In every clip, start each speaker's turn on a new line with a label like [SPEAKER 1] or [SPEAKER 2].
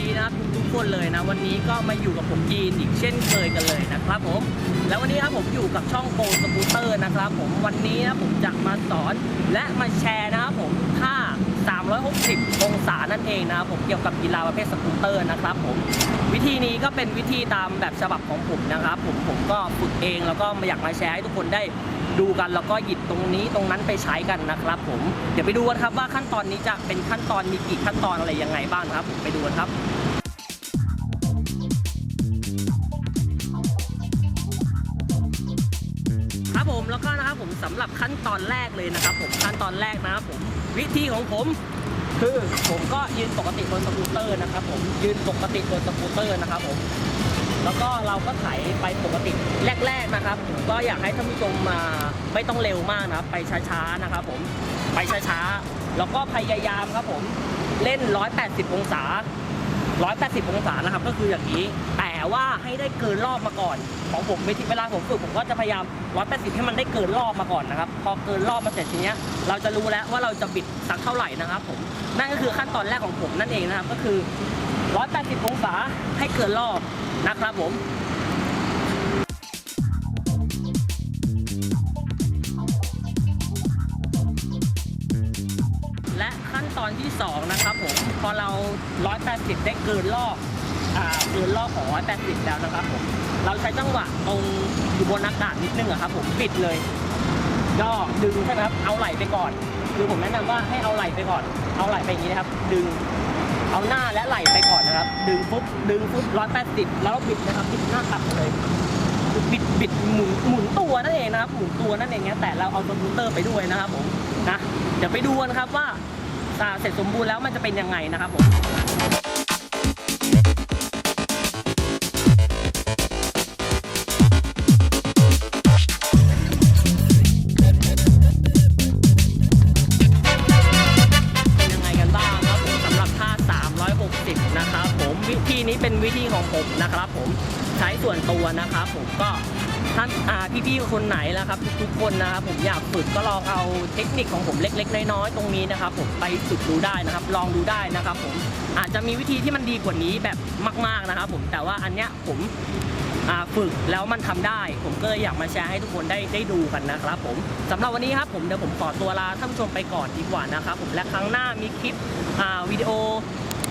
[SPEAKER 1] ดีนะครับทุกๆคนเลยนะ วันนี้ก็มาอยู่กับผมยีนอีกเช่นเคยกันเลยนะครับผม แล้ววันนี้ครับผมอยู่กับช่องโกสกูเตอร์นะครับผมวันนี้นะผมจะมาสอนและมาแชร์นะครับผมท่า 360 องศานั่นเองนะครับผมเกี่ยวกับกีฬาประเภทสกูเตอร์นะครับผมวิธีนี้ก็เป็นวิธีตามแบบฉบับของผมนะครับ ผมผมก็ฝึกเองแล้วก็มาอยากมาแชร์ให้ทุกคนได้ ดูกันแล้วก็หยิบตรงนี้ตรงนั้นไปใช้กันนะครับผมเดี๋ยวไปดูกันครับว่าขั้นตอนนี้จะเป็นขั้นตอนมีกี่ขั้นตอนอะไรยังไงบ้างครับ ไปดูกันครับครับผมแล้วก็นะครับผมสำหรับขั้นตอนแรกเลยนะครับ ผมขั้นตอนแรกนะครับผมวิธีของผมคือผมก็ยืนปกติบนสกูตเตอร์นะครับผมยืนปกติบนสกูตเตอร์นะครับผม แล้วก็เราก็ไถไปปกติแรก ๆนะครับ ก็อยากให้ท่านผู้ชมมาไม่ต้องเร็วมากนะครับ ไปช้าๆนะครับผมไปช้าๆแล้วก็พยายามครับผมเล่น 180 องศา 180 องศานะครับ ก็คืออย่างนี้ แต่ว่าให้ได้เกินรอบมาก่อน ของผมเวทีเวลาผมฝึกผมก็จะพยายาม 180 ให้มันได้เกินรอบมาก่อนนะครับ พอเกินรอบมาเสร็จทีเนี้ย เราจะรู้แล้วว่าเราจะบิดสักเท่าไหร่นะครับผม นั่นก็คือขั้นตอนแรกของผมนั่นเองนะครับ ก็คือ 180 องศาให้เกินรอบ นะครับผมและขั้นตอนที่ 2 นะครับผม พอเรา 180 ได้เกินรอบอ่าเกินรอบของ 180 แล้วนะครับผม เราใช้จังหวะตรงอยู่บนอากาศนิดนึงอะครับผมปิดเลยก็ดึงใช่ไหมครับ เอาไหล่ไปก่อน คือผมแนะนำว่าให้เอาไหล่ไปก่อน เอาไหล่ไปอย่างนี้นะครับ ดึง เอาหน้าและไหล่ไปก่อนนะครับ ดึงปุ๊บดึงปุ๊บร้อยแปดสิบแล้วบิดนะครับบิดหน้าตัดเลยบิดบิดหมุนหมุนตัวนั่นเองนะครับหมุนตัวนั่นเองเนี้ยแต่เราเอาคอมพิวเตอร์ไปด้วยนะครับผมนะเดี๋ยวไปดูกันครับว่าอ่าเสร็จสมบูรณ์แล้วมันจะเป็นยังไงนะครับผม เป็นวิธีของผมนะครับผมใช้ส่วนตัวนะครับผมก็ท่านพี่ๆคนไหนแล้วครับ ทุกๆคนนะครับผมอยากฝึกก็ลองเอาเทคนิคของผมเล็ก ๆ น้อยๆตรงนี้นะครับ ผมไปฝึกดูได้นะครับ ลองดูได้นะครับ ผมอาจจะมีวิธีที่มันดีกว่านี้แบบมาก ๆนะครับ ผมแต่ว่าอันเนี้ยผมฝึกแล้วมันทำได้ ผมก็เลยอยากมาแชร์ให้ทุกคนได้ได้ดูกันนะครับผมสำหรับวันนี้ครับผมเดี๋ยวผมขอตัวลาท่านผู้ชมไปก่อนดีกว่านะครับผมและครั้งหน้ามีคลิปวิดีโอ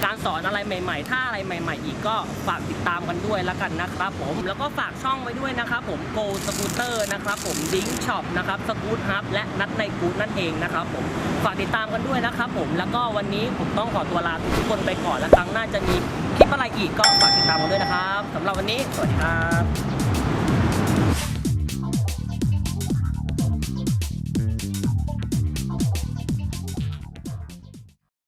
[SPEAKER 1] การสอนอะไรใหม่ๆ ถ้าอะไรใหม่ๆ อีกก็ฝากติดตามกันด้วยล้วกันนะครับผมแล้วก็ฝากช่องไว้ด้วยนะครับผม Go Scooter นะครับผม Dink Shop นะครับ Scoot Hub และนัดในกูดนั่นเองนะครับผมฝากติดตามกันด้วยนะครับผมแล้วก็วันนี้ผมต้องขอตัวลาทุกคนไปก่อนแล้วครั้งหน้าจะมีคลิปอะไรอีกก็ฝากติดตามกันด้วยนะครับสำหรับวันนี้สวัสดีครับ